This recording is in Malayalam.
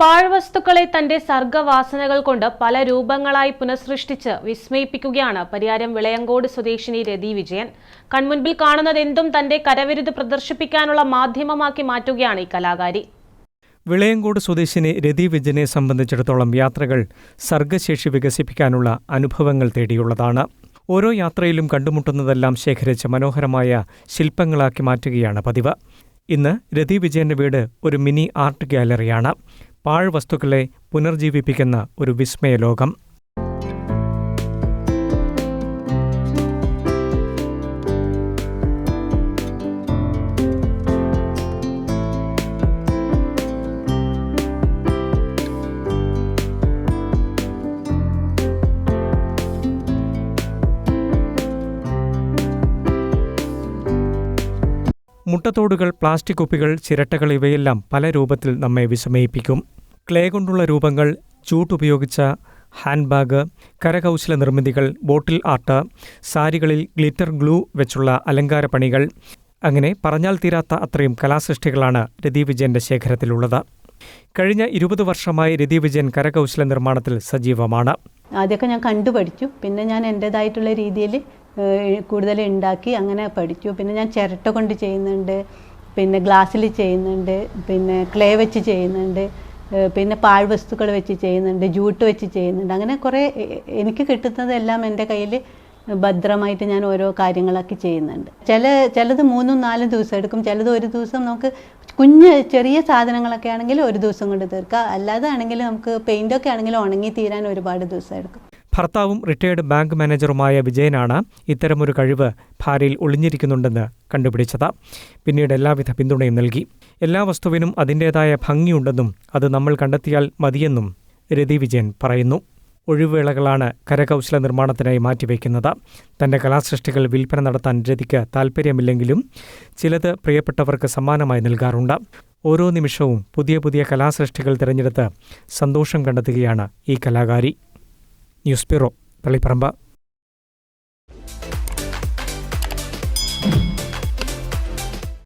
പാഴ്വസ്തുക്കളെ തന്റെ സർഗവാസനകൾ കൊണ്ട് പല രൂപങ്ങളായി പുനഃസൃഷ്ടിച്ച് വിസ്മയിപ്പിക്കുകയാണ് പരിയാരം വിളയങ്കോട് സ്വദേശിനി രതി വിജയൻ. കൺമുൻപിൽ കാണുന്നത് എന്തും തന്റെ കരവിരുത് പ്രദർശിപ്പിക്കാനുള്ള മാധ്യമമാക്കി മാറ്റുകയാണ് ഈ കലാകാരി. വിളയങ്കോട് സ്വദേശിനി രതി വിജയനെ സംബന്ധിച്ചിടത്തോളം യാത്രകൾ സർഗശേഷി വികസിപ്പിക്കാനുള്ള അനുഭവങ്ങൾ തേടിയുള്ളതാണ്. ഓരോ യാത്രയിലും കണ്ടുമുട്ടുന്നതെല്ലാം ശേഖരിച്ച് മനോഹരമായ ശില്പങ്ങളാക്കി മാറ്റുകയാണ് പതിവ്. ഇന്ന് രതി വിജയന്റെ വീട് ഒരു മിനി ആർട്ട് ഗാലറിയാണ്. പാഴ്വസ്തുക്കളെ പുനർജീവിപ്പിക്കുന്ന ഒരു വിസ്മയ ലോകം മുട്ടത്തോടുകൾ പ്ലാസ്റ്റിക് കുപ്പികൾ ചിരട്ടകൾ ഇവയെല്ലാം പല രൂപത്തിൽ നമ്മെ വിസ്മയിപ്പിക്കും. ക്ലേ കൊണ്ടുള്ള രൂപങ്ങൾ ചൂട്ടുപയോഗിച്ച ഹാൻഡ് ബാഗ് കരകൗശല നിർമ്മിതികൾ ബോട്ടിൽ ആർട്ട് സാരികളിൽ ഗ്ലിറ്റർ ഗ്ലൂ വെച്ചുള്ള അലങ്കാര പണികൾ. അങ്ങനെ പറഞ്ഞാൽ തീരാത്ത അത്രയും കലാസൃഷ്ടികളാണ് രതി വിജയന്റെ ശേഖരത്തിലുള്ളത്. കഴിഞ്ഞ ഇരുപത് വർഷമായി രതി വിജയൻ കരകൗശല നിർമ്മാണത്തിൽ സജീവമാണ്. ആദ്യമൊക്കെ ഞാൻ കണ്ടു പഠിച്ചു. പിന്നെ ഞാൻ എന്റേതായിട്ടുള്ള രീതിയിൽ കൂടുതൽ ഉണ്ടാക്കി അങ്ങനെ പഠിച്ചു. പിന്നെ ഞാൻ ചിരട്ട കൊണ്ട് ചെയ്യുന്നുണ്ട്. പിന്നെ ഗ്ലാസ്സിൽ ചെയ്യുന്നുണ്ട്. പിന്നെ ക്ലേ വെച്ച് ചെയ്യുന്നുണ്ട്. പിന്നെ പാഴ്വസ്തുക്കൾ വെച്ച് ചെയ്യുന്നുണ്ട് ജൂട്ട് വെച്ച് ചെയ്യുന്നുണ്ട്. അങ്ങനെ കുറേ എനിക്ക് കിട്ടുന്നതെല്ലാം എന്റെ കയ്യിൽ ഭദ്രമായിട്ട് ഞാൻ ഓരോ കാര്യങ്ങളൊക്കെ ചെയ്യുന്നുണ്ട്. ചില ചിലത് മൂന്നും നാലും ദിവസം എടുക്കും. ചിലത് ഒരു ദിവസം നമുക്ക് കുഞ്ഞ് ചെറിയ സാധനങ്ങളൊക്കെ ആണെങ്കിൽ ഒരു ദിവസം കൊണ്ട് തീർക്കാം. അല്ലാതെ ആണെങ്കിൽ നമുക്ക് പെയിന്റൊക്കെ ആണെങ്കിൽ ഉണങ്ങി തീരാൻ ഒരുപാട് ദിവസം എടുക്കും. ഭർത്താവും റിട്ടയേർഡ് ബാങ്ക് മാനേജറുമായ വിജയനാണ് ഇത്തരമൊരു കഴിവ് ഭാര്യയിൽ ഒളിഞ്ഞിരിക്കുന്നുണ്ടെന്ന് കണ്ടുപിടിച്ചത്. പിന്നീട് എല്ലാവിധ പിന്തുണയും നൽകി. എല്ലാ വസ്തുവിനും അതിന്റേതായ ഭംഗിയുണ്ടെന്നും അത് നമ്മൾ കണ്ടെത്തിയാൽ മതിയെന്നും രതി വിജയൻ പറയുന്നു. ഒഴിവുവേളകളാണ് കരകൗശല നിർമ്മാണത്തിനായി മാറ്റിവെക്കുന്നത്. തന്റെ കലാസൃഷ്ടികൾ വിൽപ്പന നടത്താൻ രതിക്ക് താൽപ്പര്യമില്ലെങ്കിലും ചിലത് പ്രിയപ്പെട്ടവർക്ക് സമ്മാനമായി നൽകാറുണ്ട്. ഓരോ നിമിഷവും പുതിയ പുതിയ കലാസൃഷ്ടികൾ തിരഞ്ഞെടുത്ത് സന്തോഷം കണ്ടെത്തുകയാണ് ഈ കലാകാരി. io spero per le paramba